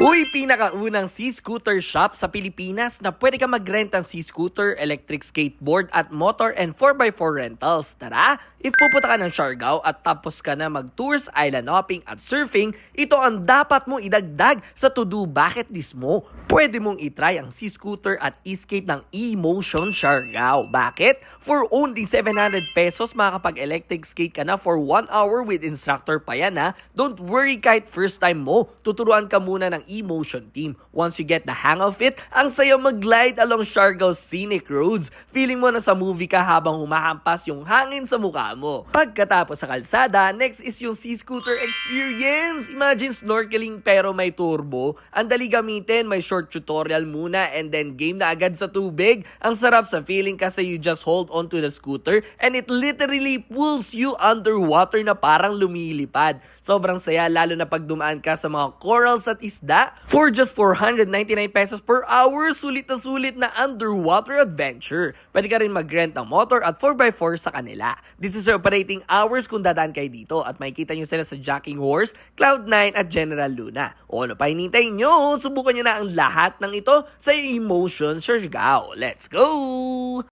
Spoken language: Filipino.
Uy, pinakaunang C-scooter shop sa Pilipinas na pwede ka mag-rent ng C-scooter, electric skateboard at motor and 4x4 rentals. Tara, if pupunta ka ng Siargao at tapos ka na mag-tours, island hopping at surfing, ito ang dapat mo idagdag sa to-do bucket list mo. Pwede mong itry ang C-scooter at e-skate ng E-Motion Siargao. Bakit? For only 700 pesos, makakapag-electric skate ka na for 1 hour with instructor pa yan ha. Don't worry kahit first time mo, tuturuan ka muna ng e-motion team. Once you get the hang of it, ang sayo mag-glide along Siargao scenic roads. Feeling mo na sa movie ka habang humahampas yung hangin sa mukha mo. Pagkatapos sa kalsada, next is yung sea-scooter experience. Imagine snorkeling pero may turbo. Ang dali gamitin, may short tutorial muna and then game na agad sa tubig. Ang sarap sa feeling kasi you just hold onto the scooter and it literally pulls you underwater na parang lumilipad. Sobrang saya lalo na pag dumaan ka sa mga corals at isda. For just 499 pesos per hour, sulit na sulit na underwater adventure. Pwede ka rin mag-rent ng motor at 4x4 sa kanila. This is their operating hours kung dadaan kayo dito at makikita nyo sila sa Jacking Horse, Cloud9 at General Luna. O ano pa hinintay nyo? Subukan nyo na ang lahat ng ito sa Emotion Surgao. Let's go!